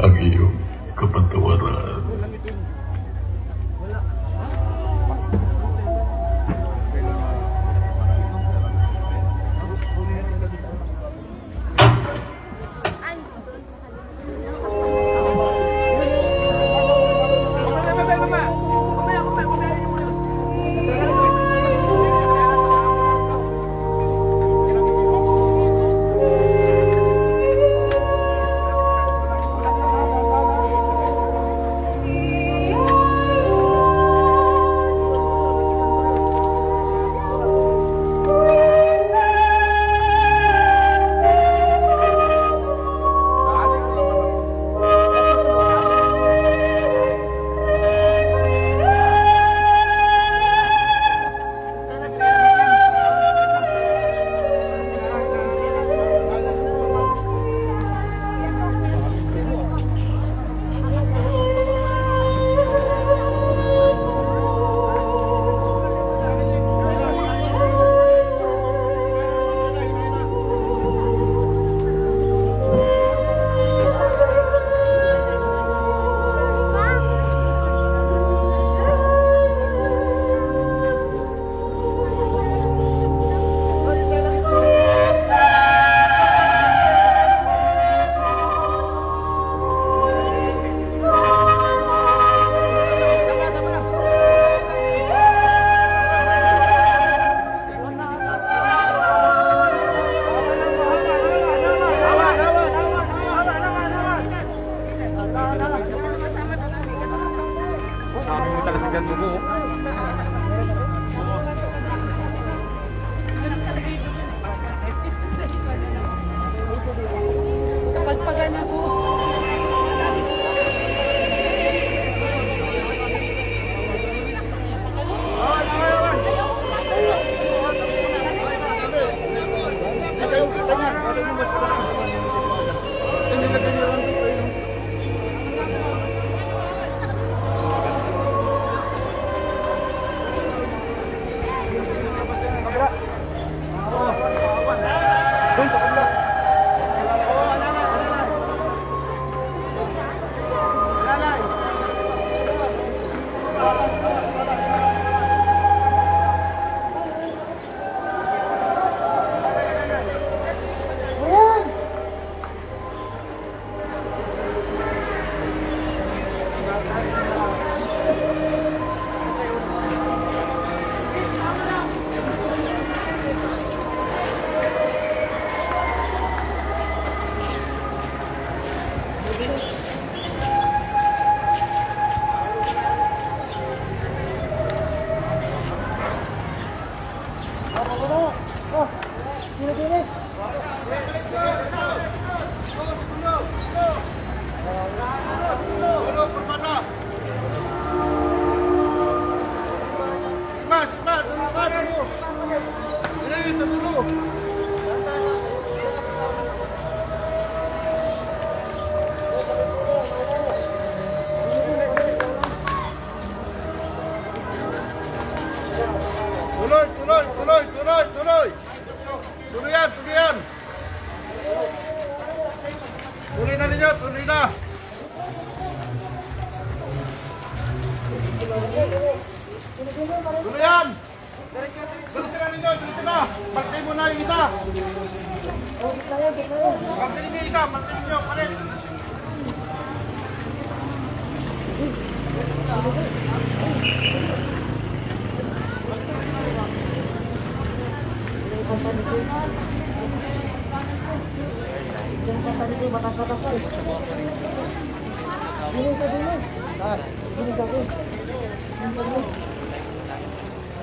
ang iyong kapatawaran. Tuloy, tuloy, tuloy, tuloy, tuloy. Tuloy yan, tuloy na ninyo, tuloy na. Tuloy yan. Dito na ninyo, dito na. Pagkay mo na yung isa. Pagkay ninyo isa, pagkay ninyo, palit. Tuloy lang kasi para. Tuloy yan, tuloy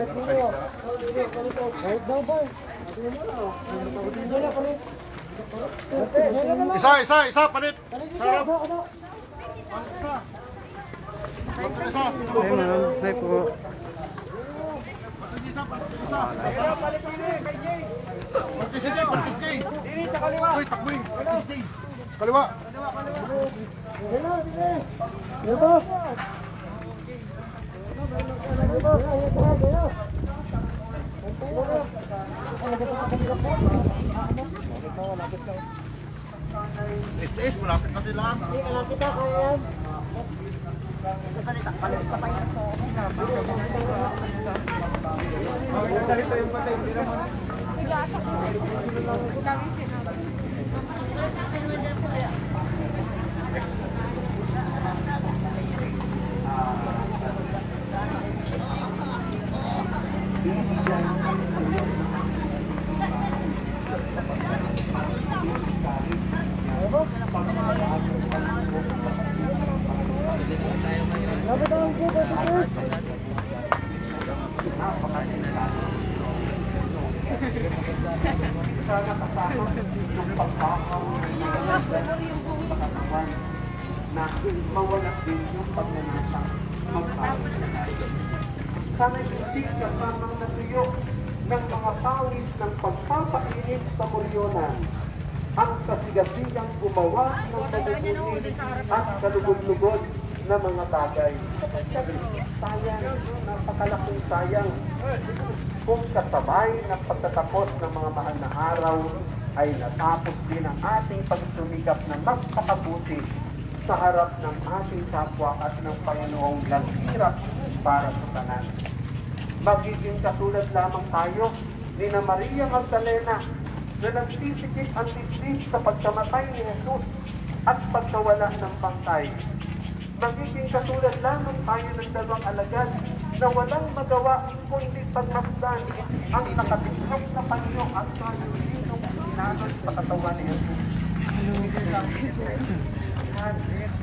tutawan yan. Kali pa lang, kali pa lang yun. Kali pa lang. Isa, isa, isa, palit. Sa harap. Palit isa. Palit isa. Ay, ma'am. Hi po. Palit isa, palit isa. Palit isa, Jay, palit isa, Jay. Dini sa kaliwa. Uy, takboy. Palit isa, Jay. Kaliwa. Is-is, malapit na sila. Salita yung patay. Hindi naman. Na mawala din yung pagnanasang magpawis. Sana hindi natuyo ng mga pawis ng pagpapainit sa mulyonan ang kasigasigang gumawa ng mabubuti at kalugod-lugod na mga bagay. Sayang, napakalaking sayang kung kasabay ng pagtatapos ng mga mahal na araw ay natapos din ang ating pagsumikap na magpakabuti sa harap ng ating kapwa at ng Panginoong naghirap para sa tanan. Magiging katulad lamang tayo ni na Maria Magdalena na nagsisikip ang dibdib sa pagkamatay ni Jesus at pagkawala ng bangkay. Magiging katulad lamang tayo ng dalawang alagad na walang magawa kundi pagmasdan ang nakatiklop na panyo at kalulinong inalot sa katawan ni Jesus.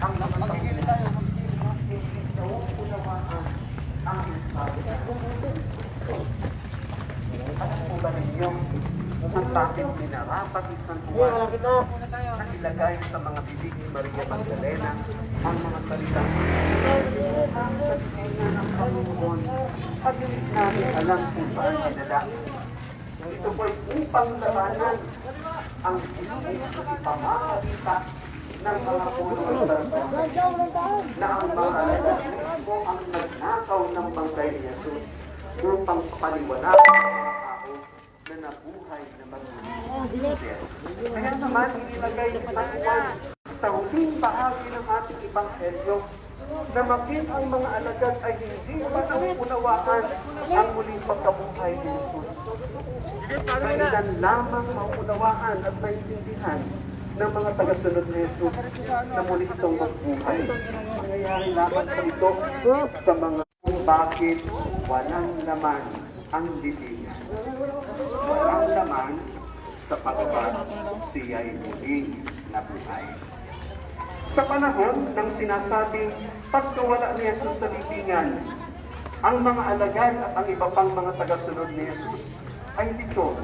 Ang mga pagkakita hindi nauunawaan ang mensahe. Alam po ba ninyo ang bakit minarapat isang buwan na ilagay sa mga bibig ni Maria Magdalena ang mga salita ng Panginoon at hindi namin alam kung saan dinala. Ito po ay upang labanan ang ipamamalita ng mga puno at barko na ang mga po ang nagnakaw ng bangkay ni Jesus upang paliwanag ang tao na nabuhay na magbibigay. Kaya naman inilagay buwan sa huling bahagi ng ating ibanghelyo na maging ang mga alagad ay hindi pa nauunawaan ang muling pagkabuhay ni Jesus. Kailan lamang mauunawaan at maintindihan ng mga tagasunod ni Jesus na muli itong magbuhay. Nangyayari lamang po ito sa mga kung bakit walang laman ang bibig. Walang laman sapagkat siya'y muling nabuhay. Sa panahon ng sinasabing pagkawala ni Jesus sa libingan, ang mga alagad at ang iba pang mga tagasunod ni Jesus ay dito